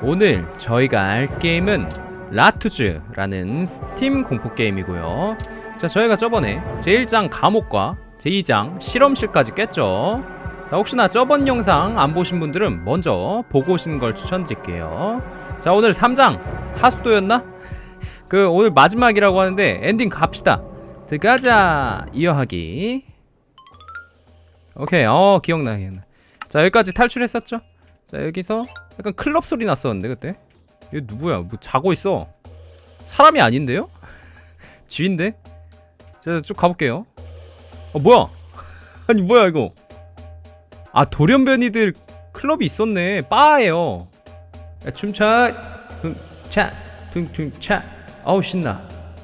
오늘 저희가 할 게임은 라투즈라는 스팀 공포 게임이고요. 자, 저희가 저번에 제1장 감옥과 제2장 실험실까지 깼죠. 자, 혹시나 저번 영상 안 보신 분들은 먼저 보고 오시는 걸 추천드릴게요. 자, 오늘 3장 하수도였나? 그 오늘 마지막이라고 하는데 엔딩 갑시다. 들어가자. 이어하기. 오케이. 어, 기억나. 기억나. 자, 여기까지 탈출했었죠? 자, 여기서 약간 클럽 소리 났었는데 그때? 얘 누구야? 뭐 자고 있어. 사람이 아닌데요? 쥐인데? 자 쭉 가볼게요. 어 뭐야? 아니 뭐야 이거? 아 돌연변이들 클럽이 있었네. 바예요. 야, 춤춰. tum차. tumtum차. 아우 신나.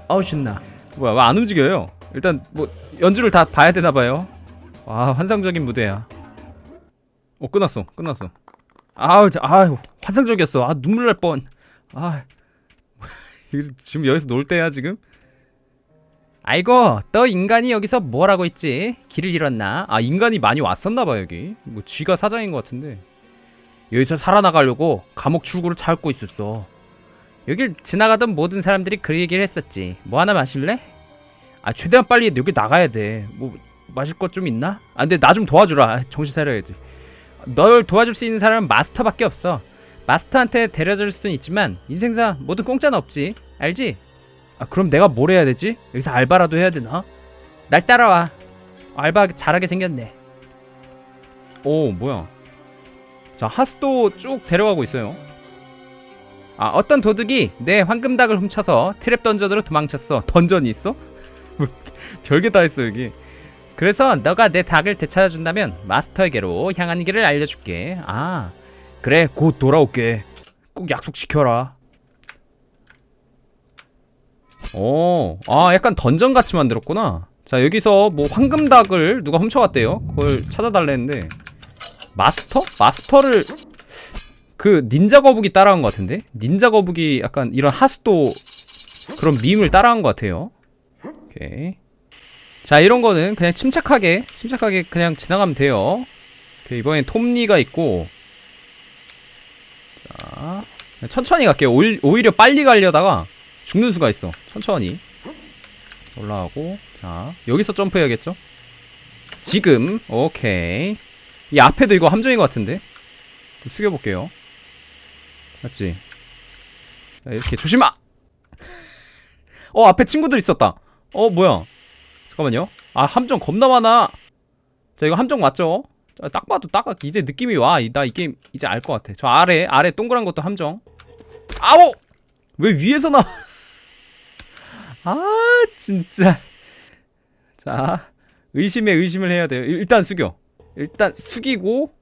아우 신나. 뭐야 왜 안 움직여요? 일단 뭐 연주를 다 봐야 되나봐요. 와 환상적인 무대야. 어 끝났어. 끝났어 아우 저, 아유 환상적이었어 아 눈물 날 뻔. 아 지금 여기서 놀 때야 지금? 아이고 너 인간이 여기서 뭘 하고 있지? 길을 잃었나? 아 인간이 많이 왔었나 봐 여기. 뭐 쥐가 사장인 것 같은데. 여기서 살아나가려고 감옥 출구를 찾고 있었어. 여길 지나가던 모든 사람들이 그 얘기를 했었지. 뭐 하나 마실래? 아 최대한 빨리 여기 나가야 돼. 뭐 마실 것 좀 있나? 아 근데 나 좀 도와주라. 아, 정신 차려야지. 널 도와줄 수 있는 사람은 마스터밖에 없어. 마스터한테 데려줄 수는 있지만 인생사 뭐든 공짜는 없지. 알지? 아 그럼 내가 뭘 해야 되지? 여기서 알바라도 해야 되나? 날 따라와. 알바 잘하게 생겼네. 오 뭐야? 자 하스도 쭉 데려가고 있어요. 아 어떤 도둑이 내 황금닭을 훔쳐서 트랩 던전으로 도망쳤어. 던전이 있어? 별게 다 있어 여기. 그래서 너가 내 닭을 되찾아 준다면 마스터에게로 향하는 길을 알려줄게. 아, 그래, 곧 돌아올게. 꼭 약속 지켜라. 오, 아, 약간 던전 같이 만들었구나. 자, 여기서 뭐 황금 닭을 누가 훔쳐갔대요. 그걸 찾아달랬는데 마스터? 마스터를 그 닌자 거북이 따라한 것 같은데? 닌자 거북이 약간 이런 하수도 그런 밈을 따라한 것 같아요. 오케이. 자 이런 거는 그냥 침착하게 침착하게 그냥 지나가면 돼요. 오케이, 이번엔 톱니가 있고. 자 천천히 갈게요. 오히- 오히 려 빨리 가려다가 죽는 수가 있어. 천천히. 올라가고. 자 여기서 점프해야겠죠? 지금. 오케이. 이 앞에도 이거 함정인 것 같은데? 또 숙여볼게요. 맞지? 자, 이렇게 조심하! 어 앞에 친구들 있었다. 어 뭐야 잠깐만요. 아 함정 겁나 많아. 자 이거 함정 맞죠? 자, 딱 봐도 딱 이제 느낌이 와. 나 이 게임 이제 알 것 같아. 저 아래 아래 동그란 것도 함정. 아오! 왜 위에서 나? 아 진짜. 자 의심에 의심을 해야 돼요. 일단 숙여. 일단 숙이고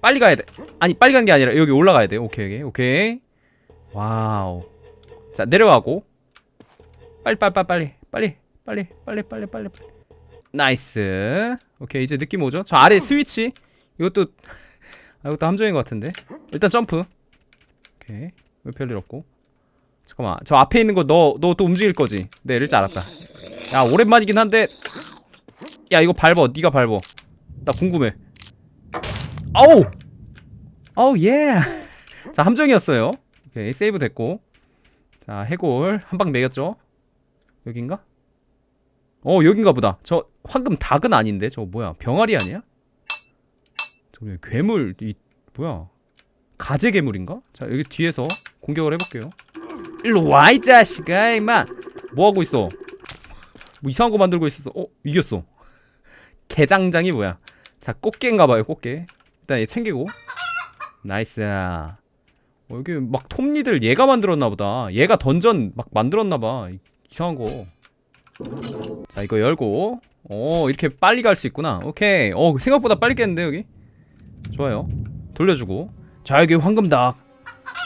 빨리 가야 돼. 아니 빨리 가는 게 아니라 여기 올라가야 돼. 오케이 오케이 오케이. 와우. 자 내려가고 빨리 빨리 빨리 빨리 빨리 빨리 빨리 빨리 빨리 빨리. 나이스. 오케이 이제 느낌 오죠? 저 아래 스위치. 이것도 아 이것도 함정인 것 같은데. 일단 점프. 오케이. 왜 별일 없고. 잠깐만. 저 앞에 있는 거 너 너 또 움직일 거지? 네 이럴 줄 알았다. 야 오랜만이긴 한데. 야 이거 밟어. 네가 밟어. 나 궁금해. 아우 아우 예자 함정이었어요. 오케이 세이브 됐고. 자 해골. 한 방 매겼죠? 여긴가? 어 여긴가 보다. 저 황금 닭은 아닌데? 저거 뭐야? 병아리 아니야? 저 뭐야 괴물 이 뭐야? 가재 괴물인가? 자 여기 뒤에서 공격을 해볼게요. 일로 와 이 자식아 임마! 뭐하고 있어? 뭐 이상한 거 만들고 있었어 어 이겼어. 개장장이 뭐야? 자 꽃게인가봐요 꽃게. 일단 얘 챙기고. 나이스. 어, 여기 막 톱니들 얘가 만들었나 보다. 얘가 던전 막 만들었나 봐. 이상한 거 자 이거 열고. 오 이렇게 빨리 갈 수 있구나. 오케이. 어 생각보다 빨리 깼는데 여기? 좋아요. 돌려주고. 자 여기 황금닭.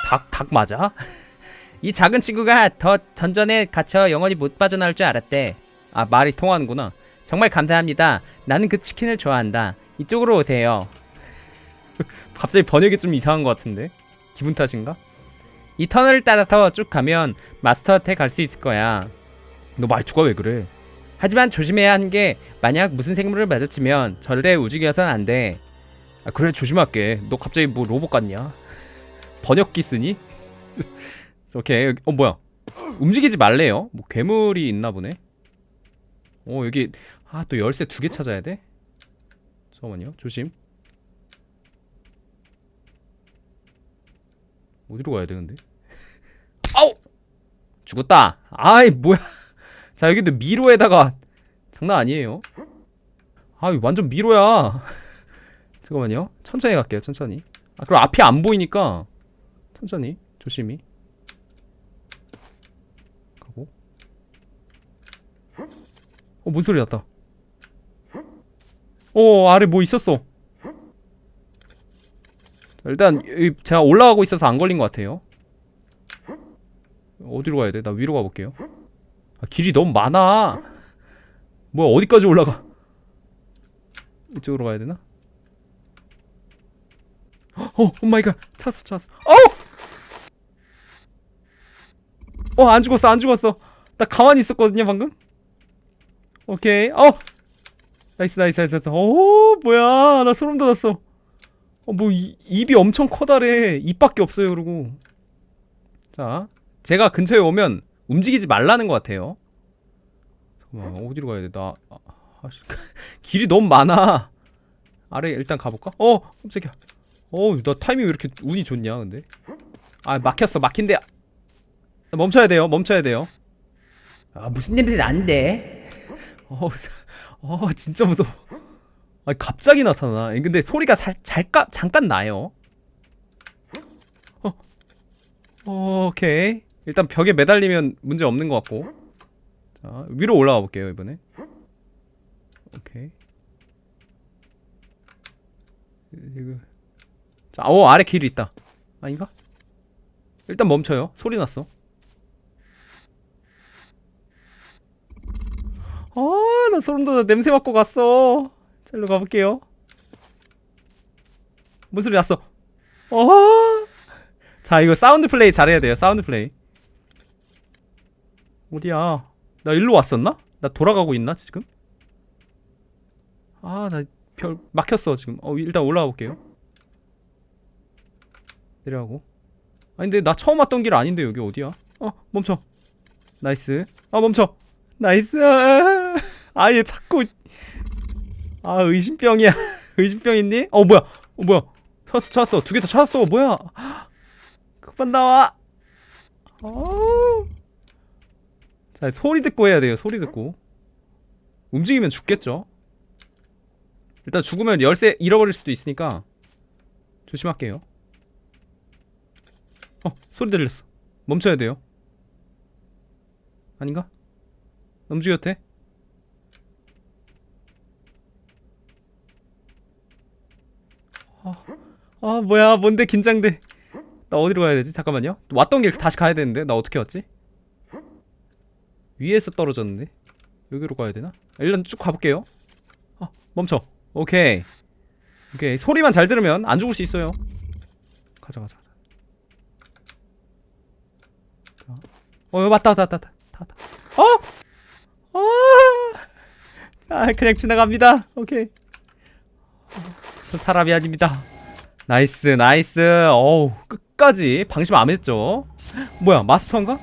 닭 닭 맞아? 이 작은 친구가 더 던전에 갇혀 영원히 못 빠져나올 줄 알았대. 아 말이 통하는구나. 정말 감사합니다. 나는 그 치킨을 좋아한다. 이쪽으로 오세요. 갑자기 번역이 좀 이상한 것 같은데? 기분 탓인가? 이 터널을 따라서 쭉 가면 마스터한테 갈 수 있을 거야. 너 말투가 왜 그래? 하지만 조심해야 하는 게 만약 무슨 생물을 마주치면 절대 움직여선 안 돼. 아 그래 조심할게. 너 갑자기 뭐 로봇 같냐? 번역기 쓰니? 오케이 어 뭐야? 움직이지 말래요? 뭐 괴물이 있나 보네? 어 여기 아 또 열쇠 두 개 찾아야 돼? 잠깐만요 조심. 어디로 가야 돼 근데? 아우! 죽었다! 아이 뭐야 자 여기도 미로에다가 장난 아니에요. 아 완전 미로야. 잠깐만요. 천천히 갈게요 천천히. 아 그럼 앞이 안 보이니까 천천히 조심히. 가고. 어 뭔 소리 났다. 어 아래 뭐 있었어? 일단 이- 제가 올라가고 있어서 안 걸린 것 같아요. 어디로 가야 돼? 나 위로 가볼게요 아, 길이 너무 많아 뭐야 어디까지 올라가 이쪽으로 가야 되나? 어, 오 마이 갓. 찾았어, 찾았어. 어! 어, 안 죽었어, 안 죽었어. 나 가만히 있었거든요, 방금. 오케이. 어! 나이스, 나이스, 나이스. 나이스. 오, 뭐야. 나 소름 돋았어. 어, 뭐, 이, 입이 엄청 커다래. 입밖에 없어요, 그러고. 자, 제가 근처에 오면 움직이지 말라는 것 같아요. 잠깐만, 어디로 가야 돼? 나, 아, 아, 씨. 길이 너무 많아. 아래 일단 가볼까? 어, 깜짝이야. 어우 나 타이밍 왜 이렇게 운이 좋냐 근데 아 막혔어 막힌데 멈춰야 돼요 멈춰야 돼요 아, 무슨 냄새 난데? 어우 어 진짜 무서워 아 갑자기 나타나 근데 소리가 살, 잠깐 잠깐 나요 어. 어 오케이 일단 벽에 매달리면 문제 없는 것 같고 자 위로 올라가 볼게요 이번에 오케이 이거 자, 오 아래 길이 있다. 아닌가? 일단 멈춰요. 소리 났어. 아, 나 소름 돋아. 냄새 맡고 갔어. 자, 일로 가볼게요. 뭔 소리 났어? 어. 자, 이거 사운드 플레이 잘해야 돼요. 사운드 플레이. 어디야? 나 일로 왔었나? 나 돌아가고 있나 지금? 아, 나 별 막혔어 지금. 어, 일단 올라가 볼게요. 내려가고 아니 근데 나 처음 왔던 길 아닌데 여기 어디야? 어 멈춰 나이스 아 멈춰 나이스 아얘 자꾸 아 의심병이야 의심병 있니? 어 뭐야 어 뭐야 찾았어 찾았어 두 개 다 찾았어 뭐야 급한 나와 어. 자 소리 듣고 해야 돼요 소리 듣고. 움직이면 죽겠죠. 일단 죽으면 열쇠 잃어버릴 수도 있으니까 조심할게요. 어 소리 들렸어. 멈춰야 돼요. 아닌가? 움직여도 돼? 아, 아 뭐야. 뭔데? 긴장돼. 나 어디로 가야 되지? 잠깐만요. 왔던 길 다시 가야 되는데? 나 어떻게 왔지? 위에서 떨어졌는데? 여기로 가야 되나? 일단 쭉 가볼게요. 아 멈춰. 오케이. 오케이. 소리만 잘 들으면 안 죽을 수 있어요. 가자 가자 어 맞다 맞다 맞다. 맞다. 어? 어? 아 그냥 지나갑니다. 오케이. 저 사람이 아닙니다. 나이스 나이스. 어우 끝까지 방심 안 했죠. 뭐야 마스터인가?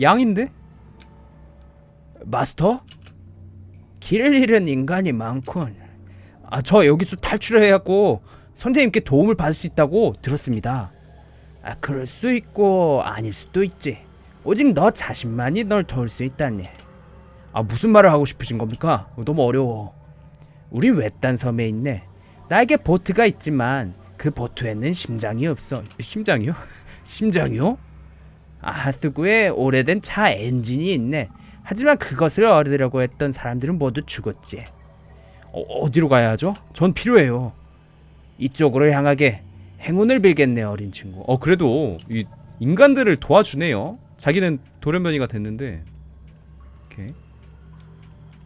양인데? 마스터? 길을 잃은 인간이 많군. 아, 저 여기서 탈출해갖고 선생님께 도움을 받을 수 있다고 들었습니다. 아, 그럴 수 있고 아닐 수도 있지. 오직 너 자신만이 널 도울 수 있다니. 아, 무슨 말을 하고 싶으신 겁니까? 어, 너무 어려워. 우린 외딴 섬에 있네. 나에게 보트가 있지만 그 보트에는 심장이 없어. 심장이요? 심장이요? 아, 하스구에 오래된 차 엔진이 있네. 하지만 그것을 얻으려고 했던 사람들은 모두 죽었지. 어, 어디로 가야 하죠? 전 필요해요. 이쪽으로 향하게 행운을 빌겠네 어린 친구. 어 그래도 이 인간들을 도와주네요. 자기는 돌연변이가 됐는데. 오케이.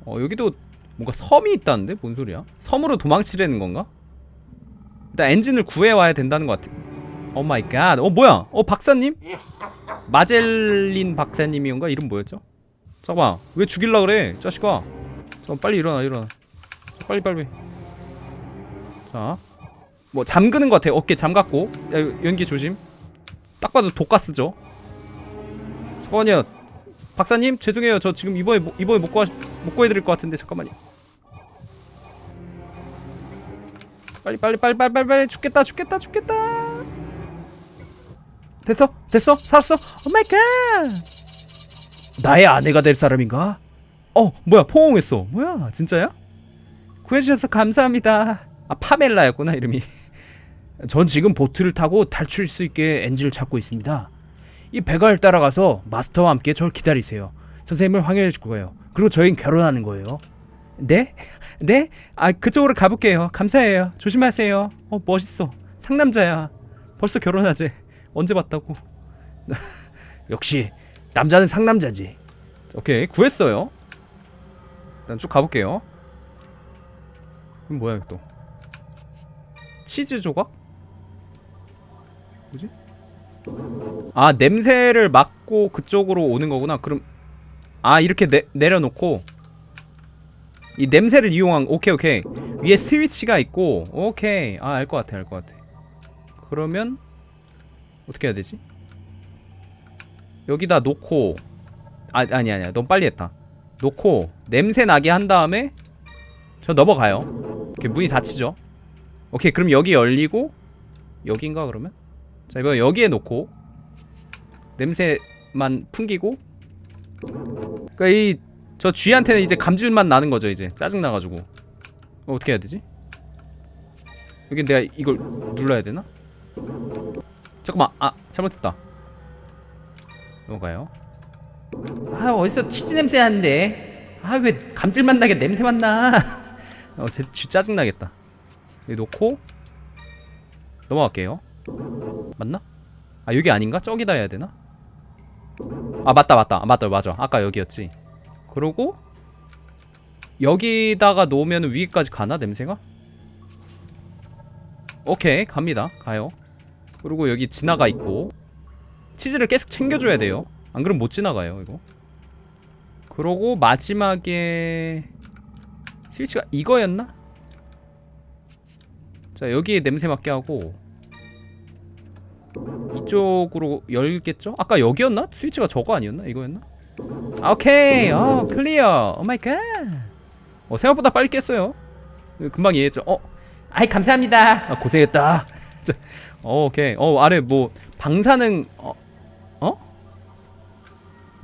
어 여기도 뭔가 섬이 있다는데 뭔 소리야? 섬으로 도망치려는 건가? 일단 엔진을 구해 와야 된다는 것 같아. 오 마이 갓. 어 뭐야? 어 박사님? 마젤린 박사님이온가 이름 뭐였죠? 잠깐만 왜 죽일라 그래 자식아 잠깐 빨리 일어나 일어나 빨리 빨리 자뭐 잠그는 것 같아 어깨 잠갔고 야, 연기 조심 딱 봐도 독가스죠. 잠깐만요. 박사님 죄송해요. 저 지금 이번에 못- 이번에 못 구하 못 구해드릴 것 같은데 잠깐만요. 빨리 빨리 빨리 빨리 빨리 빨리 죽겠다 죽겠다 죽겠다. 됐어 됐어 살았어. 오 마이 갓. 나의 아내가 될 사람인가? 어 뭐야 포옹했어. 뭐야 진짜야? 구해주셔서 감사합니다. 아 파멜라였구나 이름이. 전 지금 보트를 타고 탈출할 수 있게 엔진을 찾고 있습니다. 이 배가를 따라가서 마스터와 함께 저를 기다리세요. 선생님을 황해해 줄 거예요. 그리고 저희는 결혼하는 거예요. 네? 네? 아 그쪽으로 가볼게요. 감사해요. 조심하세요. 어 멋있어. 상남자야. 벌써 결혼하지. 언제 봤다고? 역시 남자는 상남자지. 오케이 구했어요. 일단 쭉 가볼게요. 뭐야 이거 또? 치즈 조각? 뭐지? 아 냄새를 맡고 그쪽으로 오는 거구나. 그럼 아 이렇게 내, 내려놓고 이 냄새를 이용한 오케이 오케이 위에 스위치가 있고 오케이 아 알 것 같아 알 것 같아. 그러면 어떻게 해야 되지? 여기다 놓고 아 아니 아니야. 너무 빨리 했다. 놓고 냄새 나게 한 다음에 저 넘어가요. 이렇게 문이 닫히죠. 오케이 그럼 여기 열리고 여기인가 그러면? 자 이거 여기에 놓고 냄새만 풍기고. 그니까 이 저 쥐한테는 이제 감질만 나는 거죠 이제. 짜증 나가지고. 어, 어떻게 해야 되지? 여기 내가 이걸 눌러야 되나? 잠깐만 아 잘못했다 넘어가요? 아 어디서 치즈 냄새 나는데? 아 왜 감질맛 나게 냄새만 나? 어, 제, 쥐 짜증 나겠다. 여기 놓고 넘어갈게요. 맞나? 아 여기 아닌가? 저기다 해야 되나? 아 맞다 맞다. 아, 맞다 맞아. 아까 여기였지. 그러고 여기다가 놓으면 위에까지 가나 냄새가? 오케이 갑니다. 가요. 그리고 여기 지나가 있고 치즈를 계속 챙겨줘야 돼요 안 그럼 못 지나가요 이거 그러고 마지막에 스위치가 이거였나? 자 여기에 냄새 맡게 하고 이쪽으로 열겠죠? 아까 여기였나? 스위치가 저거 아니었나? 이거였나? 아, 오케이 어 클리어 오 마이 갓 어, 생각보다 빨리 깼어요 금방 이해했죠 어 아이 감사합니다 아, 고생했다 자, 어, 오케이 어 아래 뭐 방사능 어? 어?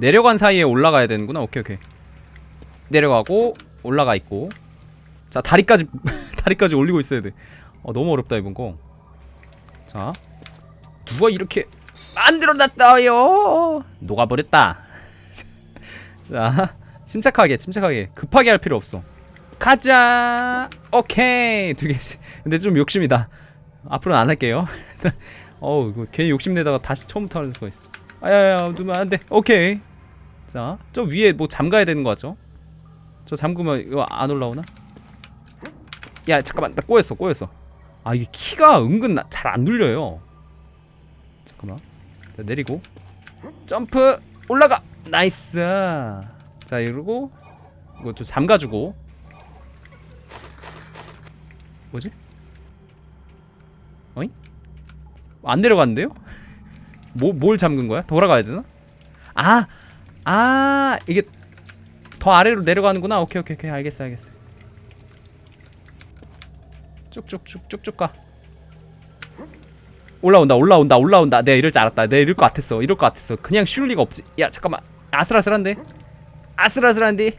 내려간 사이에 올라가야 되는구나. 오케이 오케이. 내려가고 올라가 있고. 자 다리까지 다리까지 올리고 있어야 돼 어 너무 어렵다 이번 거자 누가 이렇게 만들어놨어요? 녹아버렸다. 자 침착하게 침착하게. 급하게 할 필요 없어. 가자! 오케이! 두 개씩 근데 좀 욕심이다. 앞으로는 안 할게요. 어우 괜히 욕심내다가 다시 처음부터 하는 수가 있어. 아야야 누면 안돼. 오케이 자 저 위에 뭐 잠가야 되는 거 같죠 저 잠그면 이거 안 올라오나 야 잠깐만 나 꼬였어 꼬였어 아 이게 키가 은근 잘 안 눌려요 잠깐만 자 내리고 점프 올라가 나이스 자 이러고 이것도 잠가주고 뭐지? 어잉? 안 내려갔는데요? 뭐, 뭘 잠근 거야? 돌아가야 되나? 아! 아! 이게 더 아래로 내려가는구나. 오케이, 오케이, 오케이. 알겠어, 알겠어. 쭉쭉쭉 쭉쭉 가. 올라온다, 올라온다, 올라온다. 내가 이럴 줄 알았다. 내가 이럴 것 같았어. 이럴 것 같았어. 그냥 쉬울 리가 없지. 야, 잠깐만. 아슬아슬한데? 아슬아슬한데?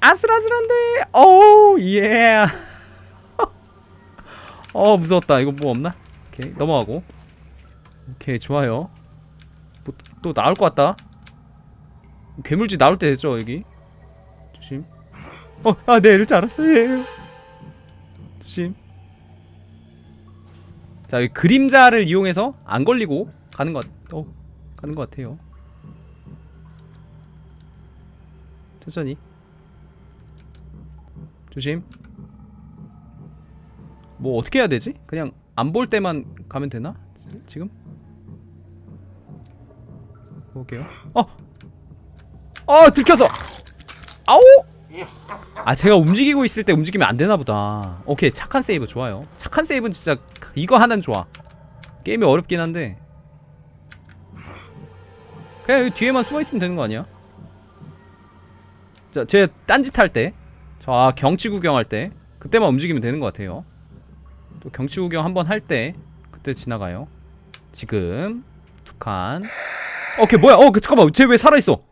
아슬아슬한데? 오우, 예. 어, 무서웠다. 이거 뭐 없나? 오케이, 넘어가고. 오케이, 좋아요. 뭐, 또 나올 것 같다. 괴물지 나올 때 됐죠, 여기. 조심. 어, 아, 네, 이럴 줄 알았어. 예. 조심. 자, 여기 그림자를 이용해서 안 걸리고 가는 것, 같- 어, 가는 것 같아요. 천천히. 조심. 뭐 어떻게 해야 되지? 그냥 안 볼 때만 가면 되나? 지- 지금? 볼게요. 어! 어, 들켰어! 아오! 아, 제가 움직이고 있을 때 움직이면 안 되나 보다. 오케이, 착한 세이브 좋아요. 착한 세이브는 진짜 이거 하나는 좋아. 게임이 어렵긴 한데. 그냥 여기 뒤에만 숨어 있으면 되는 거 아니야? 자, 제 딴짓 할 때, 저 아, 경치 구경할 때, 그때만 움직이면 되는 것 같아요. 또 경치 구경 한번 할 때, 그때 지나가요. 지금 두 칸. 어, 걔 뭐야? 어, 그, 잠깐만, 쟤 왜 살아 있어?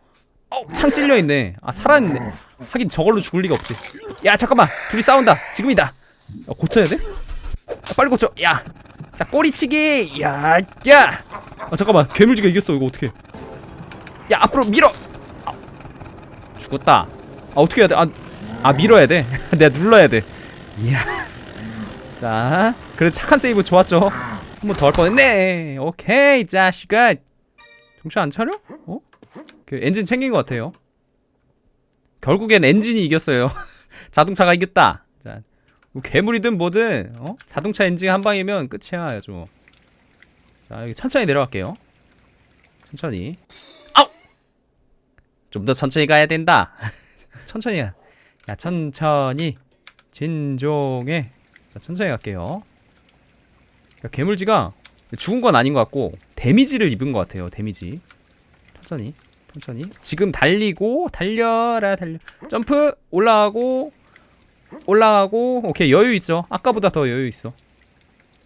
어, 창 찔려 있네. 아, 살아있네. 하긴 저걸로 죽을 리가 없지. 야, 잠깐만, 둘이 싸운다. 지금이다. 어, 고쳐야 돼? 아, 빨리 고쳐. 야, 자 꼬리치기. 야, 야. 아, 잠깐만, 괴물지가 이겼어. 이거 어떻게? 야, 앞으로 밀어. 아, 죽었다. 아, 어떻게 해야 돼? 아, 아 밀어야 돼. 내가 눌러야 돼. 이야. 자, 그래 착한 세이브 좋았죠. 한 번 더 할 뻔했네. 오케이, 자식아. 정신 안 차려? 어? 그 엔진 챙긴 것 같아요. 결국엔 엔진이 이겼어요. 자동차가 이겼다. 자, 뭐 괴물이든 뭐든 어? 자동차 엔진 한 방이면 끝이야 아주. 자, 여기 천천히 내려갈게요. 천천히. 아우! 좀 더 천천히 가야 된다. 천천히야. 야, 천천히. 진종해. 자, 천천히 갈게요. 그러니까 괴물지가 죽은 건 아닌 것 같고 데미지를 입은 것 같아요. 데미지. 천천히. 천천히. 지금 달리고 달려라 달려. 점프 올라가고 올라가고 오케이 여유 있죠. 아까보다 더 여유 있어.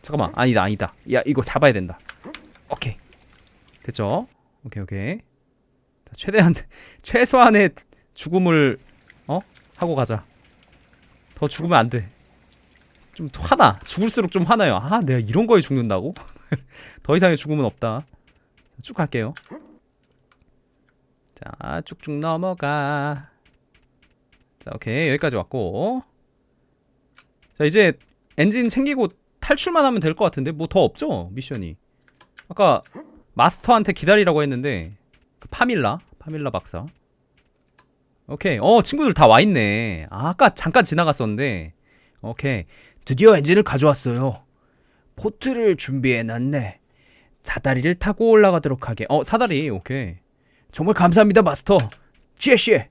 잠깐만 아니다 아니다. 야 이거 잡아야 된다. 오케이 됐죠. 오케이 오케이. 자, 최대한 최소한의 죽음을 어 하고 가자. 더 죽으면 안 돼. 좀 화나. 죽을수록 좀 화나요. 아 내가 이런 거에 죽는다고? 더 이상의 죽음은 없다. 쭉 갈게요. 자 쭉쭉 넘어가. 자 오케이. 여기까지 왔고. 자 이제 엔진 챙기고 탈출만 하면 될 것 같은데? 뭐 더 없죠 미션이? 아까 마스터한테 기다리라고 했는데 그 파밀라 파밀라 박사. 오케이. 어 친구들 다 와있네. 아, 아까 잠깐 지나갔었는데. 오케이. 드디어 엔진을 가져왔어요. 포트를 준비해놨네. 사다리를 타고 올라가도록 하게. 어 사다리. 오케이 정말 감사합니다, 마스터. 쉐쉐.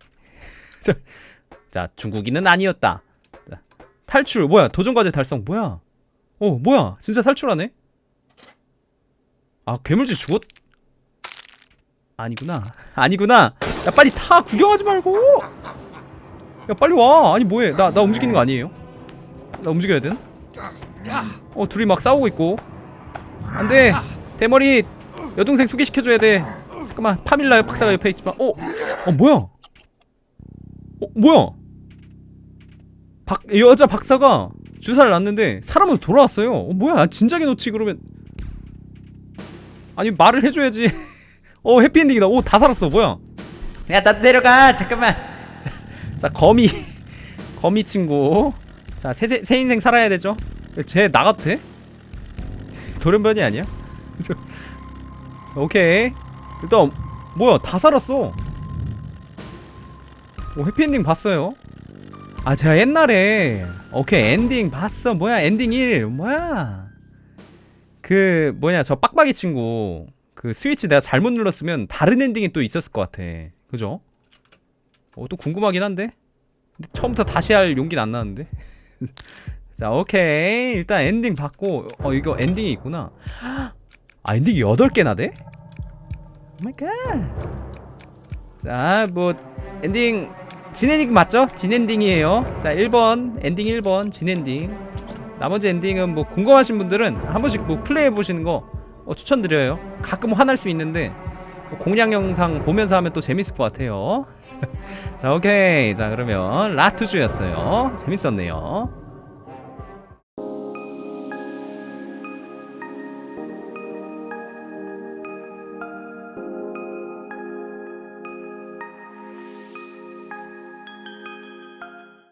자 중국인은 아니었다. 자, 탈출. 뭐야 도전과제 달성. 뭐야? 어 뭐야? 진짜 탈출하네? 아 괴물지 죽었 아니구나. 아니구나. 야 빨리 타! 구경하지 말고! 야 빨리 와! 아니 뭐해? 나 나 움직이는 거 아니에요? 나 움직여야 되나? 어 둘이 막 싸우고 있고. 안 돼! 대머리! 여동생 소개시켜줘야 돼 잠깐만 파밀라 박사가 옆에 있지만 어? 어 뭐야 어 뭐야 박 여자 박사가 주사를 놨는데 사람으로 돌아왔어요. 어, 뭐야? 아, 진작에 놓지 그러면 아니 말을 해줘야지. 어 해피엔딩이다. 오 다 살았어. 뭐야? 야 나 내려가. 잠깐만. 자, 자 거미 거미 친구. 자새 새, 새 인생 살아야 되죠. 쟤 나가도 돼? 돌연변이 아니야? 저- 자, 오케이. 일단 뭐야? 다 살았어. 오 해피엔딩 봤어요. 아 제가 옛날에 오케이 엔딩 봤어 뭐야 엔딩 1 뭐야 그 뭐냐 저 빡빡이 친구 그 스위치 내가 잘못 눌렀으면 다른 엔딩이 또 있었을 것 같아 그죠? 어 또 궁금하긴 한데 근데 처음부터 다시 할 용기는 안 나는데 자 오케이 일단 엔딩 봤고 어 이거 엔딩이 있구나 아 엔딩이 8개나 돼? 오마이 갓 자 뭐 엔딩 진엔딩 맞죠? 진엔딩이에요. 자, 1번 엔딩 1번 진엔딩. 나머지 엔딩은 뭐 궁금하신 분들은 한 번씩 뭐 플레이해 보시는 거 어, 추천드려요. 가끔 화날 수 있는데 뭐 공략 영상 보면서 하면 또 재밌을 것 같아요. 자, 오케이. 자, 그러면 라투주였어요. 재밌었네요.